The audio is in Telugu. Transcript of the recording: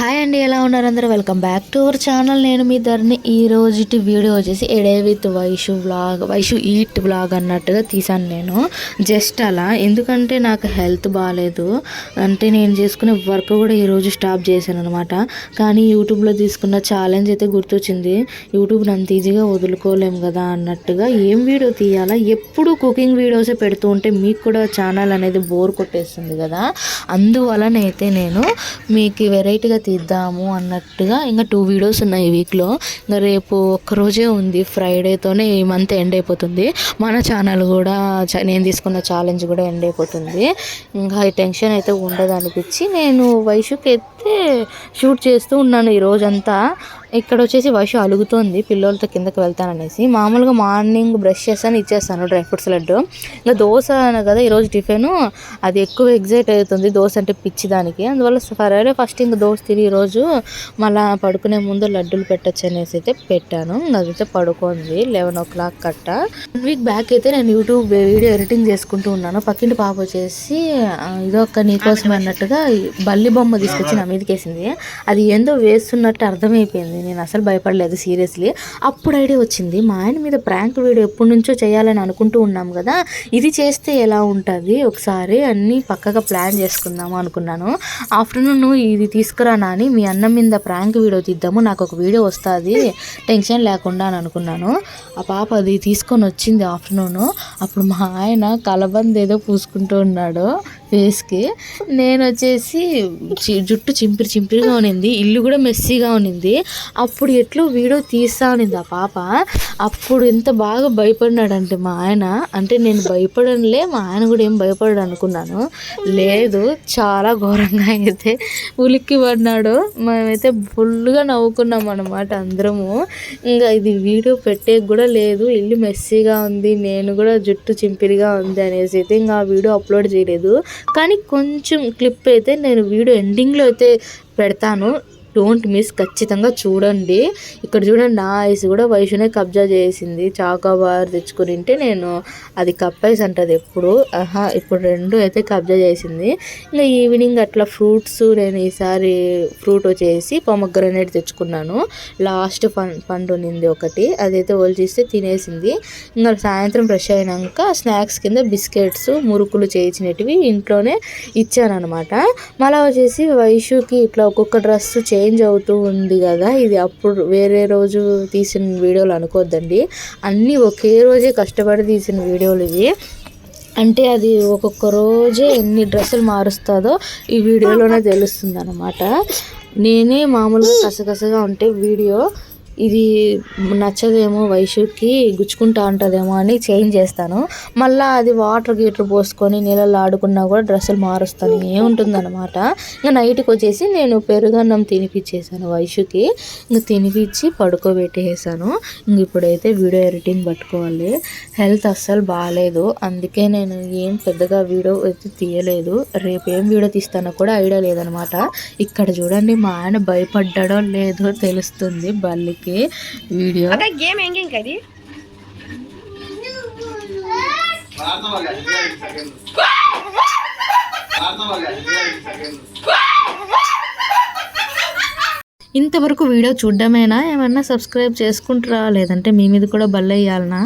హాయ్ అండి ఎలా ఉన్నారు అందరూ? Welcome back to our channel. నేను మీ ధరని. ఈ రోజుటి వీడియో వచ్చేసి a day with Vaishu vlog Vaishu eat vlog అన్నట్టుగా తీసాను నేను. జస్ట్ అలా. ఎందుకంటే నాకు హెల్త్ బాగాలేదు అంటే నేను చేసుకునే వర్క్ కూడా ఈరోజు స్టాప్ చేశాను అనమాట కానీ యూట్యూబ్లో తీసుకున్న ఛాలెంజ్ అయితే గుర్తొచ్చింది. యూట్యూబ్ని అంత ఈజీగా వదులుకోలేము కదా అన్నట్టుగా ఏం వీడియో తీయాలా? ఎప్పుడు కుకింగ్ వీడియోసే పెడుతూ ఉంటే మీకు కూడా ఛానల్ అనేది బోర్ కొట్టేస్తుంది కదా. అందువలనైతే నేను మీకు వెరైటీగా తీద్దాము అన్నట్టుగా ఇంకా టూ వీడియోస్ ఉన్నాయి ఈ వీక్లో ఇంకా రేపు ఒక్కరోజే ఉంది. ఫ్రైడేతోనే ఈ మంత్ ఎండ్ అయిపోతుంది. మన ఛానల్ కూడా చ- నేను తీసుకున్న ఛాలెంజ్ కూడా ఎండ్ అయిపోతుంది. ఇంకా ఈ టెన్షన్ అయితే ఉండదు అనిపించి నేను వైషుకి అయితే షూట్ చేస్తూ ఉన్నాను ఈ రోజంతా. ఇక్కడ వచ్చేసి వర్షం అలుగుతోంది పిల్లలతో కిందకి వెళ్తాననేసి. మామూలుగా మార్నింగ్ బ్రష్ చేస్తాను ఇచ్చేస్తాను డ్రై ఫ్రూట్స్ లడ్డు ఇంకా దోశ అనే కదా ఈరోజు టిఫిన్. అది ఎక్కువ ఎగ్జైట్ అవుతుంది దోశ అంటే పిచ్చి దానికి. అందువల్ల ఫ్రైడే ఫస్ట్ ఇంకా దోశ తిని ఈరోజు మళ్ళీ పడుకునే ముందు లడ్డూలు పెట్టచ్చు అనేసి అయితే పెట్టాను. అదైతే పడుకుంది లెవెన్ ఓ క్లాక్ కట్ట. వన్ వీక్ బ్యాక్ అయితే నేను యూట్యూబ్ వీడియో ఎడిటింగ్ చేసుకుంటూ ఉన్నాను. పక్కింటి పాప వచ్చేసి ఇదొక నీకోసం అన్నట్టుగా బల్లి బొమ్మ తీసుకొచ్చి నా మీదకేసింది. అది ఏందో వేస్తున్నట్టు అర్థమైపోయింది. నేను అసలు భయపడలేదు సీరియస్లీ. అప్పుడు ఐడియా వచ్చింది మా ఆయన మీద ప్రాంక్ వీడియో ఎప్పటి నుంచో చేయాలని అనుకుంటూ ఉన్నాం కదా ఇది చేస్తే ఎలా ఉంటుంది? ఒకసారి అన్నీ పక్కగా ప్లాన్ చేసుకుందాము అనుకున్నాను. ఆఫ్టర్నూన్ ఇది తీసుకురా నాని మీ అన్నం మీద ప్రాంక్ వీడియో తీద్దాము నాకు ఒక వీడియో వస్తుంది టెన్షన్ లేకుండా అని అనుకున్నాను. ఆ పాప అది తీసుకొని వచ్చింది ఆఫ్టర్నూన్. అప్పుడు మా ఆయన కలబంద ఏదో పూసుకుంటూ ఉన్నాడు. ఫేస్కి. నేను వచ్చేసి చి- జుట్టు చింపిరి చింపిరిగా ఉన్నింది ఇల్లు కూడా మెస్సీగా ఉన్నింది అప్పుడు ఎట్లో వీడియో తీస్తా ఉన్నింది ఆ పాప. అప్పుడు ఎంత బాగా భయపడినాడంటే మా ఆయన. అంటే నేను భయపడనులే మా ఆయన కూడా ఏం భయపడడు అనుకున్నాను. లేదు చాలా ఘోరంగా అయితే ఉలిక్కి పడినాడు. మేమైతే ఫుల్గా నవ్వుకున్నాం అనమాట అందరము. ఇంకా ఇది వీడియో పెట్టే కూడా లేదు. ఇల్లు మెస్సీగా ఉంది. నేను కూడా జుట్టు చింపిరిగా ఉంది అనేసి అయితే ఇంకా ఆ వీడియో అప్లోడ్ చేయలేదు. కానీ కొంచెం క్లిప్ అయితే నేను వీడియో ఎండింగ్లో అయితే పెడతాను. డోంట్ మిస్ ఖచ్చితంగా చూడండి. ఇక్కడ చూడండి నా ఐస్ కూడా వైషునే కబ్జా చేసింది. చాకోబార్ తెచ్చుకుని ఉంటే నేను అది కప్పైస్ అంటది ఎప్పుడు. ఆహా ఇప్పుడు రెండు అయితే కబ్జా చేసింది. ఇంకా ఈవినింగ్ అట్లా ఫ్రూట్స్ నేను ఈసారి ఫ్రూట్ వచ్చేసి పొమగ్రనేట్ తెచ్చుకున్నాను. లాస్ట్ పం పండు ఉన్నింది ఒకటి. అదైతే ఒలిచిస్తే తినేసింది. ఇంకా సాయంత్రం ఫ్రెష్ అయినాక స్నాక్స్ కింద బిస్కెట్స్ మురుకులు చేయించినటివి ఇంట్లోనే ఇచ్చాను అనమాట మళ్ళీ వచ్చేసి వైషుకి ఇట్లా ఒక్కొక్క డ్రెస్ చే చేంజ్ అవుతూ ఉంది కదా ఇది అప్పుడు వేరే రోజు తీసిన వీడియోలు అనుకోవద్దండి అన్నీ ఒకే రోజే కష్టపడి తీసిన వీడియోలు ఇవి. అంటే అది ఒక్కొక్క రోజే ఎన్ని డ్రెస్సులు మారుస్తుందో ఈ వీడియోలోనే తెలుస్తుంది అనమాట నేనే మామూలుగా కసగసగా ఉంటే వీడియో ఇది నచ్చదేమో వైషుకి గుచ్చుకుంటా ఉంటుందేమో అని చేంజ్ చేస్తాను. మళ్ళీ అది వాటర్ గీటర్ పోసుకొని నీళ్ళలో ఆడుకున్నా కూడా డ్రెస్సులు మారుస్తాను ఏముంటుందన్నమాట ఇంకా నైట్కి వచ్చేసి నేను పెరుగన్నం తినిపించేసాను వైషుకి ఇంకా తినిపించి పడుకోబెట్టేసాను. ఇంక ఇప్పుడైతే వీడియో ఎడిటింగ్ పట్టుకోవాలి. హెల్త్ అస్సలు బాగాలేదు అందుకే నేను ఏం పెద్దగా వీడియో అయితే తీయలేదు. రేపు ఏం వీడియో తీస్తానో కూడా ఐడియా లేదనమాట ఇక్కడ చూడండి మా ఆయన భయపడ్డాడో లేదో తెలుస్తుంది. బల్లికి వీడియో గేమ్ ಹೆಂಗೆ ಕರಿ ఇంతవరకు వీడియో చూడడమేనా ఏమన్నా సబ్స్క్రైబ్ చేసుకుంటారా లేదంటే మీ మీద కూడా బల్ల వేయాలనా